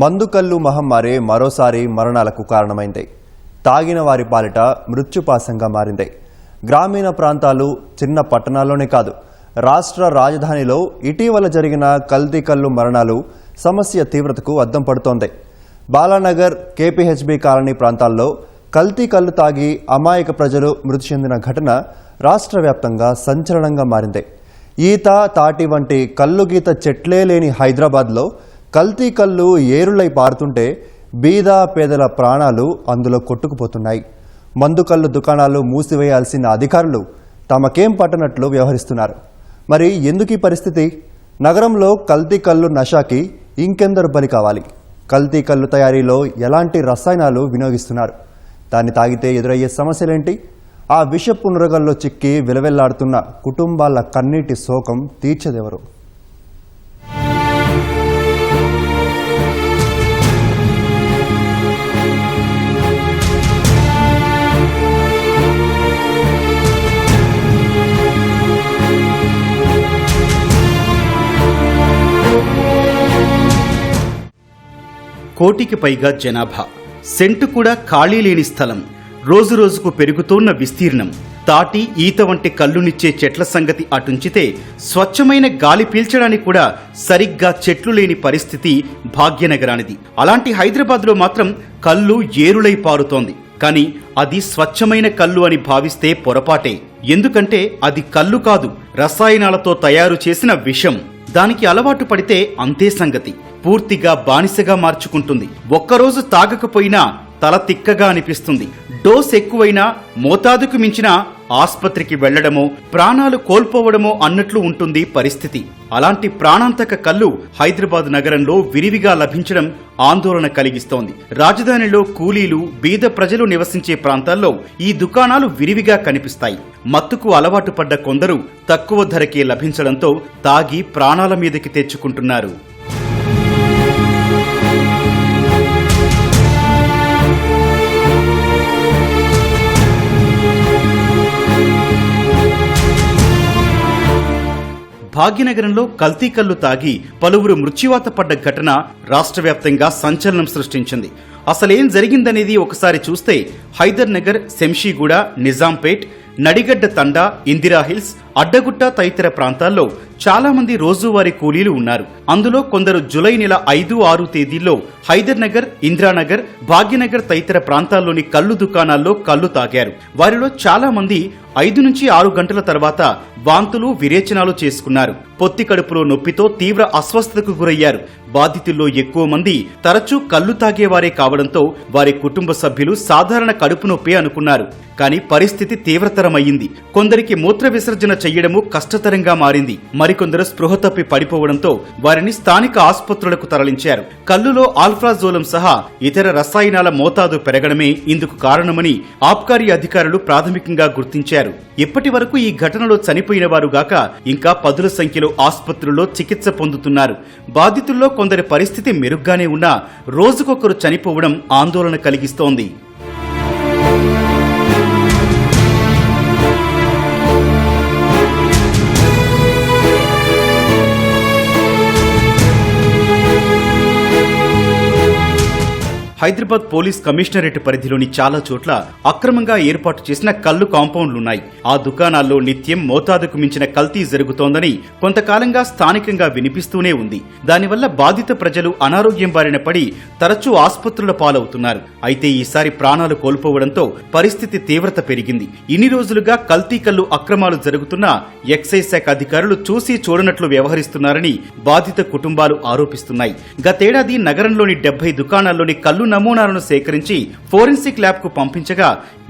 మందుకల్లు మహమ్మారి మరోసారి మరణాలకు కారణమైంది. తాగిన వారి పాలిట మృత్యుపాసంగా మారింది. గ్రామీణ ప్రాంతాలు చిన్న పట్టణాల్లోనే కాదు రాష్ట్ర రాజధానిలో ఇటీవల జరిగిన కల్తీ కల్లు మరణాలు సమస్య తీవ్రతకు అద్దం పడుతోంది. బాలానగర్ కేపీహెచ్బి కాలనీ ప్రాంతాల్లో కల్తీ కల్లు తాగి అమాయక ప్రజలు మృతి చెందిన ఘటన రాష్ట్ర వ్యాప్తంగా సంచలనంగా మారింది. ఈత తాటి వంటి కల్లు గీత చెట్లే లేని హైదరాబాద్లో కల్తీ కళ్ళు ఏరులై పారుతుంటే బీద పేదల ప్రాణాలు అందులో కొట్టుకుపోతున్నాయి. మందు కళ్ళు దుకాణాలు మూసివేయాల్సిన అధికారులు తమకేం పట్టనట్లు వ్యవహరిస్తున్నారు. మరి ఎందుకు ఈ పరిస్థితి? నగరంలో కల్తీ కళ్ళు నషాకి ఇంకెందరు బలి కావాలి? కల్తీ కళ్ళు తయారీలో ఎలాంటి రసాయనాలు వినియోగిస్తున్నారు? దాన్ని తాగితే ఎదురయ్యే సమస్యలేంటి? ఆ విషపు నురగల్లో చిక్కి విలవెల్లాడుతున్న కుటుంబాల కన్నీటి శోకం తీర్చదెవరు? కోటికి పైగా జనాభా. సెంటు కూడా ఖాళీ లేని స్థలం. రోజురోజుకు పెరుగుతోన్న విస్తీర్ణం. తాటి ఈత వంటి కళ్ళునిచ్చే చెట్ల సంగతి అటుంచితే స్వచ్ఛమైన గాలి పీల్చడానికి కూడా సరిగ్గా చెట్లు లేని పరిస్థితి భాగ్యనగరానిది. అలాంటి హైదరాబాద్లో మాత్రం కళ్ళు ఏరులై పారుతోంది. కానీ అది స్వచ్ఛమైన కళ్ళు అని భావిస్తే పొరపాటే. ఎందుకంటే అది కళ్ళు కాదు రసాయనాలతో తయారు చేసిన విషం. దానికి అలవాటు పడితే అంతే సంగతి. పూర్తిగా బానిసగా మార్చుకుంటుంది. ఒక్కరోజు తాగకపోయినా తల తిక్కగా అనిపిస్తుంది. డోస్ ఎక్కువైనా మోతాదుకు మించిన ఆస్పత్రికి వెళ్ళడమో ప్రాణాలు కోల్పోవడమో అన్నట్లు ఉంటుంది పరిస్థితి. అలాంటి ప్రాణాంతక కళ్ళు హైదరాబాద్ నగరంలో విరివిగా లభించడం ఆందోళన కలిగిస్తోంది. రాజధానిలో కూలీలు బీద ప్రజలు నివసించే ప్రాంతాల్లో ఈ దుకాణాలు విరివిగా కనిపిస్తాయి. మత్తుకు అలవాటు పడ్డ కొందరు తక్కువ ధరకే లభించడంతో తాగి ప్రాణాల మీదకి తెచ్చుకుంటున్నారు. భాగ్యనగరంలో కల్తీ కల్లు తాగి పలువురు మృత్యువాత పడ్డ ఘటన రాష్ట్ర వ్యాప్తంగా సంచలనం సృష్టించింది. అసలేం జరిగిందనేది ఒకసారి చూస్తే హైదర్ నగర్ శంషీగూడ నిజాంపేట్ నడిగడ్డ తండా ఇందిరా హిల్స్ అడ్డగుట్ట తదితర ప్రాంతాల్లో చాలా మంది రోజువారీ కూలీలు ఉన్నారు. అందులో కొందరు జులై నెల ఐదు ఆరు తేదీల్లో హైదర్ నగర్ ఇందిరానగర్ భాగ్యనగర్ తదితర ప్రాంతాల్లోని కళ్ళు దుకాణాల్లో కళ్ళు తాగారు. వారిలో చాలా మంది ఐదు నుంచి ఆరు గంటల తర్వాత వాంతులు విరేచనాలు చేసుకున్నారు. పొత్తి కడుపులో నొప్పితో తీవ్ర అస్వస్థతకు గురయ్యారు. బాధితుల్లో ఎక్కువ మంది తరచూ కళ్ళు తాగేవారే కావడంతో వారి కుటుంబ సభ్యులు సాధారణ కడుపు నొప్పి అనుకున్నారు. కానీ పరిస్థితి తీవ్రతరమయ్యింది కొందరికి మూత్ర విసర్జన చెయ్యడము కష్టతరంగా మారింది. మరికొందరు స్పృహ తప్పి పడిపోవడంతో వారిని స్థానిక ఆసుపత్రులకు తరలించారు. కల్లులో ఆల్ఫ్రాజోలం సహా ఇతర రసాయనాల మోతాదు పెరగడమే ఇందుకు కారణమని ఆబ్కారీ అధికారులు ప్రాథమికంగా గుర్తించారు. ఇప్పటి వరకు ఈ ఘటనలో చనిపోయిన వారుగాక ఇంకా పదుల సంఖ్యలో ఆసుపత్రుల్లో చికిత్స పొందుతున్నారు. బాధితుల్లో కొందరి పరిస్థితి మెరుగ్గానే ఉన్నా రోజుకొకరు చనిపోవడం ఆందోళన కలిగిస్తోంది. హైదరాబాద్ పోలీస్ కమిషనరేట్ పరిధిలోని చాలా చోట్ల అక్రమంగా ఏర్పాటు చేసిన కల్లు కాంపౌండ్లున్నాయి. ఆ దుకాణాల్లో నిత్యం మోతాదుకు మించిన కల్తీ జరుగుతోందని కొంతకాలంగా స్థానికంగా వినిపిస్తూనే ఉంది. దానివల్ల బాధిత ప్రజలు అనారోగ్యం బారిన పడి తరచూ ఆసుపత్రుల పాలవుతున్నారు. అయితే ఈసారి ప్రాణాలు కోల్పోవడంతో పరిస్థితి తీవ్రత పెరిగింది. ఇన్ని రోజులుగా కల్తీ కల్లు అక్రమాలు జరుగుతున్నా ఎక్సైజ్ శాఖ అధికారులు చూసి చూడనట్లు వ్యవహరిస్తున్నారని బాధిత కుటుంబాలు ఆరోపిస్తున్నాయి. గతేడాది నగరంలోని డెబ్బై దుకాణాల్లోని కల్లు నమూనాలను సేకరించి ఫోరెన్సిక్ ల్యాబ్కు పంపించగా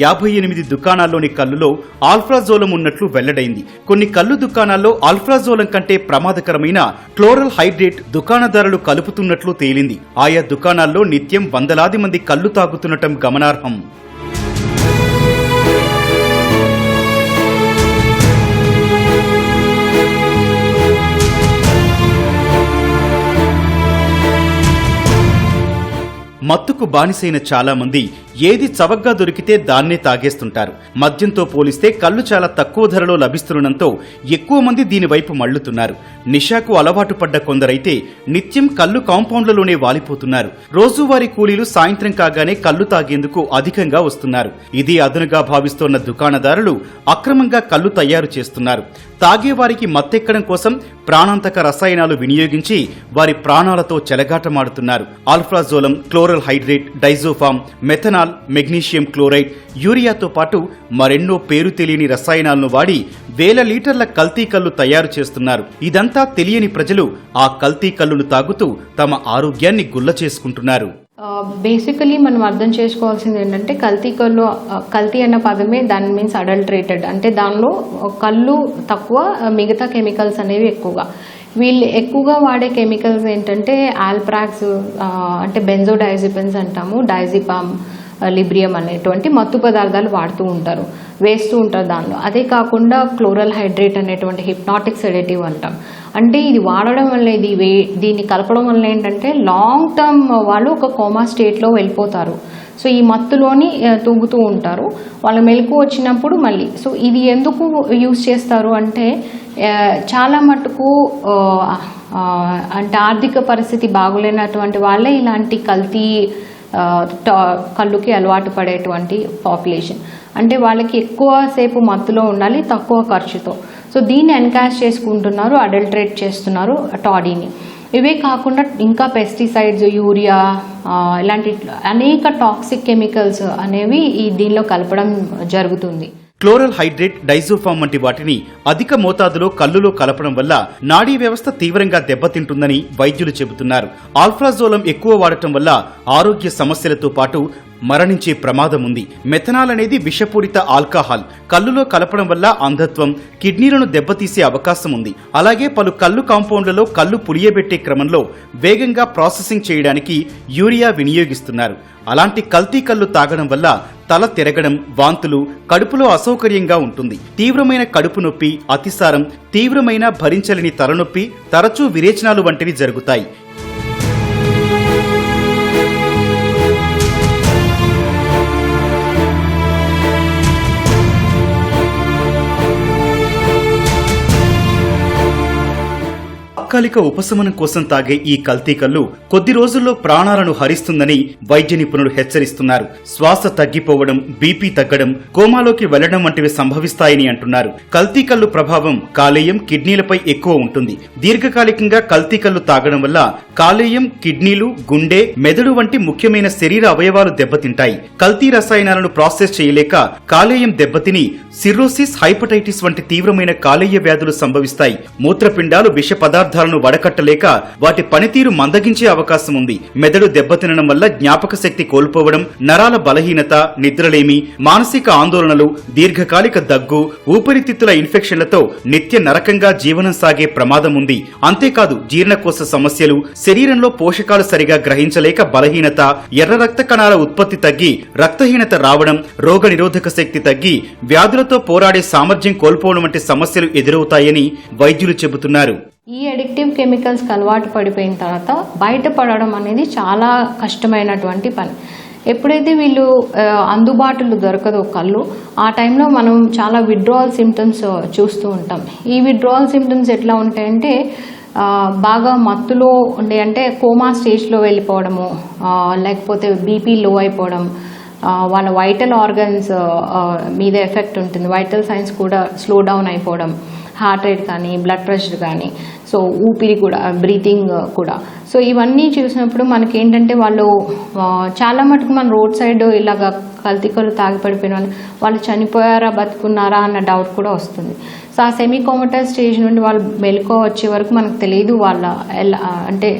యాభై ఎనిమిది దుకాణాల్లోని కల్లులో ఆల్ఫ్రాజోలం ఉన్నట్లు వెల్లడైంది. కొన్ని కల్లు దుకాణాల్లో ఆల్ఫ్రాజోలం కంటే ప్రమాదకరమైన క్లోరల్ హైడ్రేట్ దుకాణదారులు కలుపుతున్నట్లు తేలింది. ఆయా దుకాణాల్లో నిత్యం వందలాది మంది కల్లు తాగుతుండటం గమనార్హం. మత్తుకు బానిసైన చాలామంది ఏది చవగ్గా దొరికితే దాన్నే తాగేస్తుంటారు. మద్యంతో పోలిస్తే కళ్ళు చాలా తక్కువ ధరలో లభిస్తుండటంతో ఎక్కువ మంది దీని వైపు మళ్ళుతున్నారు నిషాకు అలవాటు పడ్డ కొందరైతే నిత్యం కళ్ళు కాంపౌండ్లలోనే వాలిపోతున్నారు. రోజువారీ కూలీలు సాయంత్రం కాగానే కళ్ళు తాగేందుకు అధికంగా వస్తున్నారు. ఇది అదనుగా భావిస్తోన్న దుకాణదారులు అక్రమంగా కళ్ళు తయారు చేస్తున్నారు. తాగేవారికి మత్తెక్కడం కోసం ప్రాణాంతక రసాయనాలు వినియోగించి వారి ప్రాణాలతో చెలగాటమాడుతున్నారు. Alprazolam chloral hydrate diazepam methanol magnesium chloride యూరియాతో పాటు మరెన్నో పేరు తెలియని రసాయనాలను వాడి వేల లీటర్ల కల్తీ కళ్ళు తయారు చేస్తున్నారు. ఇదంతా తెలియని ప్రజలు ఆ కల్తీ కళ్ళును తాగుతూ తమ ఆరోగ్యాన్ని గుల్ల చేసుకుంటున్నారు. బేసికలీ మనం అర్థం చేసుకోవాల్సింది ఏంటంటే కల్తీ కళ్ళు కల్తీ అన్న పదమే దాని మీన్స్ అడల్ట్రేటెడ్ అంటే దానిలో కళ్ళు తక్కువ మిగతా కెమికల్స్ అనేవి ఎక్కువగా. వీళ్ళు ఎక్కువగా వాడే కెమికల్స్ ఏంటంటే ఆల్ప్రాక్స్ అంటే బెంజోడైజిపెన్స్ అంటాము డైజిపామ్ లిబ్రియం అనేటువంటి మత్తు పదార్థాలు వాడుతూ ఉంటారు వేస్తూ ఉంటారు దానిలో. అదే కాకుండా క్లోరల్ హైడ్రేట్ అనేటువంటి హిప్నాటిక్ సెడేటివ్ అంటాం. అంటే ఇది వాడడం వల్ల ఇది వే దీన్ని కలపడం వల్ల ఏంటంటే లాంగ్ టర్మ్ వాళ్ళు ఒక కోమా స్టేట్లో వెళ్ళిపోతారు. సో ఈ మత్తులోని తూగుతూ ఉంటారు. వాళ్ళ మెలకు వచ్చినప్పుడు మళ్ళీ. సో ఇది ఎందుకు యూజ్ చేస్తారు అంటే చాలా మటుకు అంటే ఆర్థిక పరిస్థితి బాగులేనటువంటి వాళ్ళే ఇలాంటి కల్తీ కళ్ళుకి అలవాటు పడేటువంటి పాపులేషన్. అంటే వాళ్ళకి ఎక్కువ సేపు మత్తులో ఉండాలి తక్కువ ఖర్చుతో. సో దీన్ని ఎన్కాష్ చేసుకుంటున్నారు అడల్ట్రేట్ చేస్తున్నారు టాడీని. ఇవే కాకుండా ఇంకా పెస్టిసైడ్స్ యూరియా ఇలాంటి అనేక టాక్సిక్ కెమికల్స్ అనేవి ఈ దీనిలో కలపడం జరుగుతుంది. క్లోరల్ హైడ్రేట్ డైజోఫామ్ వంటి వాటిని అధిక మోతాదులో కల్లులో కలపడం వల్ల నాడీ వ్యవస్థ తీవ్రంగా దెబ్బతింటుందని వైద్యులు చెబుతున్నారు. ఆల్ఫ్రాజోలం ఎక్కువ వాడటం వల్ల ఆరోగ్య సమస్యలతో పాటు మరణించే ప్రమాదం ఉంది. మెథనాల్ అనేది విషపూరిత ఆల్కహాల్. కల్లులో కలపడం వల్ల అంధత్వం కిడ్నీలను దెబ్బతీసే అవకాశం ఉంది. అలాగే పలు కళ్ళు కాంపౌండ్లలో కళ్ళు పులియబెట్టే క్రమంలో వేగంగా ప్రాసెసింగ్ చేయడానికి యూరియా వినియోగిస్తున్నారు. అలాంటి కల్తీ కళ్ళు తాగడం వల్ల తల తిరగడం వాంతులు కడుపులో అసౌకర్యంగా ఉంటుంది. తీవ్రమైన కడుపు నొప్పి అతిసారం తీవ్రమైన భరించలేని తలనొప్పి తరచూ విరేచనాలు వంటివి జరుగుతాయి. తాత్కాలిక ఉపశమనం కోసం తాగే ఈ కల్తీ కల్లు కొద్ది రోజుల్లో ప్రాణాలను హరిస్తుందని వైద్య నిపుణులు హెచ్చరిస్తున్నారు. శ్వాస తగ్గిపోవడం బీపీ తగ్గడం కోమాలోకి వెళ్ళడం వంటివి సంభవిస్తాయని అంటున్నారు. కల్తీ కళ్ళు ప్రభావం కాలేయం కిడ్నీలపై ఎక్కువ ఉంటుంది. దీర్ఘకాలికంగా కల్తీ కళ్ళు తాగడం వల్ల కాలేయం కిడ్నీలు గుండె మెదడు వంటి ముఖ్యమైన శరీర అవయవాలు దెబ్బతింటాయి. కల్తీ రసాయనాలను ప్రాసెస్ చేయలేక కాలేయం దెబ్బతిని సిర్రోసిస్ హైపటైటిస్ వంటి తీవ్రమైన కాలేయ వ్యాధులు సంభవిస్తాయి. మూత్రపిండాలు విష పదార్థాలను వడకట్టలేక వాటి పనితీరు మందగించే అవకాశం ఉంది. మెదడు దెబ్బతినడం వల్ల జ్ఞాపక శక్తి కోల్పోవడం నరాల బలహీనత నిద్రలేమి మానసిక ఆందోళనలు దీర్ఘకాలిక దగ్గు ఊపిరితిత్తుల ఇన్ఫెక్షన్లతో నిత్య నరకంగా జీవనం సాగే ప్రమాదం ఉంది. అంతేకాదు జీర్ణకోశ సమస్యలు శరీరంలో పోషకాలు సరిగా గ్రహించలేక బలహీనత ఎర్ర రక్త కణాల ఉత్పత్తి తగ్గి రక్తహీనత రావడం రోగ నిరోధక శక్తి తగ్గి వ్యాధులతో పోరాడే సామర్థ్యం కోల్పోవడం వంటి సమస్యలు ఎదురవుతాయని వైద్యులు చెబుతున్నారు. ఈ అడిక్టివ్ కెమికల్స్కి అలవాటు పడిపోయిన తర్వాత బయటపడడం అనేది చాలా కష్టమైనటువంటి పని. ఎప్పుడైతే వీళ్ళు అందుబాటులో దొరకదో కళ్ళు ఆ టైంలో మనం చాలా విడ్రావల్ సిమ్టమ్స్ చూస్తూ ఉంటాం. ఈ విడ్రావల్ సిమ్టమ్స్ ఎట్లా ఉంటాయంటే బాగా మత్తులో ఉండే అంటే కోమా స్టేజ్లో వెళ్ళిపోవడము లేకపోతే బీపీ లో అయిపోవడం వాళ్ళ వైటల్ ఆర్గన్స్ మీద ఎఫెక్ట్ ఉంటుంది. వైటల్ సైన్స్ కూడా స్లో డౌన్ అయిపోవడం హార్ట్ రేట్ కానీ బ్లడ్ ప్రెషర్ కానీ సో ఊపిరి కూడా బ్రీతింగ్ కూడా. సో ఇవన్నీ చూసినప్పుడు మనకి ఏంటంటే వాళ్ళు చాలా మటుకు మన రోడ్ సైడ్ ఇలాగ కల్తీకలు తాగి పడిపోయిన వాళ్ళు వాళ్ళు చనిపోయారా బతుకున్నారా అన్న డౌట్ కూడా వస్తుంది. సో ఆ సెమీ కోమటల్ స్టేజ్ నుండి వాళ్ళు మెలకువ వచ్చే వరకు మనకు తెలియదు వాళ్ళ ఎలా అంటే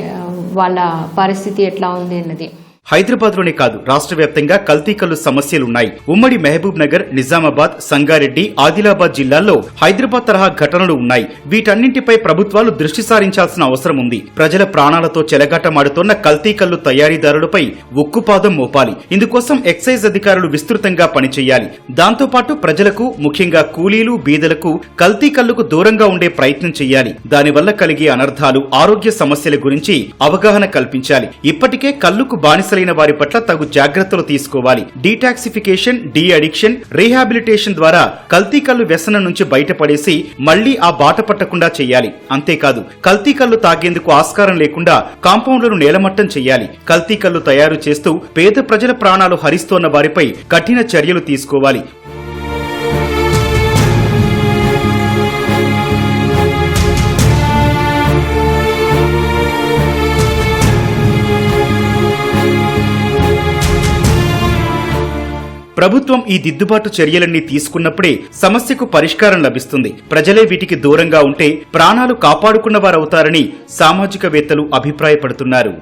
వాళ్ళ పరిస్థితి ఎట్లా ఉంది అన్నది. హైదరాబాద్లోనే కాదు రాష్ట్ర వ్యాప్తంగా కల్తీ కల్లు సమస్యలున్నాయి. ఉమ్మడి మహబూబ్ నగర్ నిజామాబాద్ సంగారెడ్డి ఆదిలాబాద్ జిల్లాల్లో హైదరాబాద్ తరహా ఘటనలు ఉన్నాయి. వీటన్నింటిపై ప్రభుత్వాలు దృష్టి సారించాల్సిన అవసరం ఉంది. ప్రజల ప్రాణాలతో చెలగాటమాడుతోన్న కల్తీకల్లు తయారీదారులపై ఉక్కుపాదం మోపాలి. ఇందుకోసం ఎక్సైజ్ అధికారులు విస్తృతంగా పనిచేయాలి. దాంతోపాటు ప్రజలకు ముఖ్యంగా కూలీలు బీదలకు కల్తీ కల్లుకు దూరంగా ఉండే ప్రయత్నం చేయాలి. దానివల్ల కలిగే అనర్థాలు ఆరోగ్య సమస్యల గురించి అవగాహన కల్పించాలి. ఇప్పటికే కల్లుకు బానిస బానిసలైన వారి పట్ల తగు జాగ్రత్తలు తీసుకోవాలి. డీటాక్సిఫికేషన్ డీ అడిక్షన్ రీహాబిలిటేషన్ ద్వారా కల్తీ కళ్ళు వ్యసనం నుంచి బయటపడేసి మళ్ళీ ఆ బాట పట్టకుండా చేయాలి. అంతేకాదు కల్తీ కళ్ళు తాగేందుకు ఆస్కారం లేకుండా కాంపౌండ్లను నేలమట్టం చేయాలి. కల్తీ కళ్ళు తయారు చేస్తూ పేద ప్రజల ప్రాణాలు హరిస్తోన్న వారిపై కఠిన చర్యలు తీసుకోవాలి. ప్రభుత్వం ఈ దిద్దుబాటు చర్యలన్నీ తీసుకున్నప్పుడే సమస్యకు పరిష్కారం లభిస్తుంది. ప్రజలే వీటికి దూరంగా ఉంటే ప్రాణాలు కాపాడుకున్న వారవుతారని సామాజికవేత్తలు అభిప్రాయపడుతున్నారు.